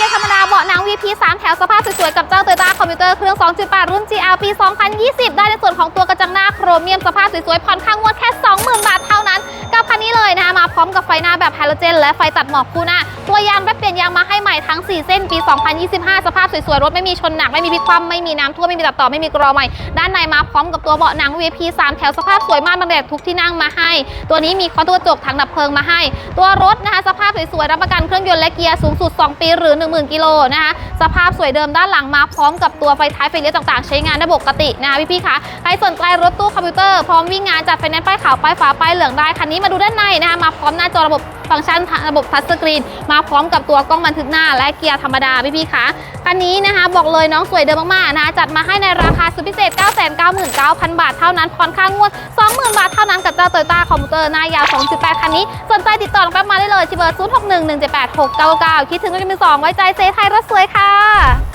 กียร์ธรรมดาเบาะหนัง VP 3 แถวสภาพสวยๆ กับเจ้า Toyota คอมพิวเตอร์เครื่อง 2.8 รุ่น GR ปี 2020 ได้ในส่วนของตัวกระจังหน้าโครเมียมสภาพสวยๆ ผ่อนข้างวดแค่ 20,000 บาทเท่านั้น กับคันนี้เลยนะคะมาพร้อมกับไฟหน้าแบบไฮโลเจน และไฟตัดหมอกคู่หน้า ตัวยางแวบเปลี่ยนยางมาให้ใหม่ทั้ง 4 เส้นปี 2025 สภาพสวยๆ รถไม่มีชนหนัก ไม่มีพลิกคว่ำไม่มีน้ำท่วมไม่มีตัดต่อไม่มีกรอใหม่ ด้านในมาพร้อมกับตัวเบาะหนัง VIP 3 แถวสภาพสวยมากบรรยากทุกที่นั่งมาให้ ตัวนี้มีคอนตัวจกถังดับเพลิงมาให้ ตัวรถนะคะสภาพสวยๆ รับประกันเครื่องยนต์และเกียร์สูงสุด 2 ปีหรือ 10,000 กิโลนะคะสภาพสวยเดิมด้านหลังมาพร้อมกับตัวไฟท้ายไฟเลี้ยวต่างๆ ใช้งานได้ปกตินะคะพี่ๆคะใครสนใจรถตู้คอมพิวเตอร์พร้อมวิ่งงานจัดไฟแนนซ์ป้ายขาวป้ายฟ้าป้ายเหลืองได้คันนี้มาดูด้านในนะคะมาพร้อมหน้าจอระบบ ฟังก์ชันระบบทัชสกรีนมาพร้อมกับตัวกล้องบันทึกหน้า และเกียร์ธรรมดาพี่ๆคะคันนี้นะคะบอกเลยน้องสวยเดิมมากๆนะคะจัดมาให้ในราคาสุดพิเศษ 999,000 บาทเท่านั้นผ่อนค่างวด 20,000 บาทเท่านั้นกับเจ้าโตโยต้าคอมพิวเตอร์หน้ายาว 2.8 คันนี้ สนใจติดต่อน้องแป๊บมาได้เลยที่เบอร์ 0611786999 คิดถึงก็จะมีสองไว้ใจเซไทยรถสวยค่ะ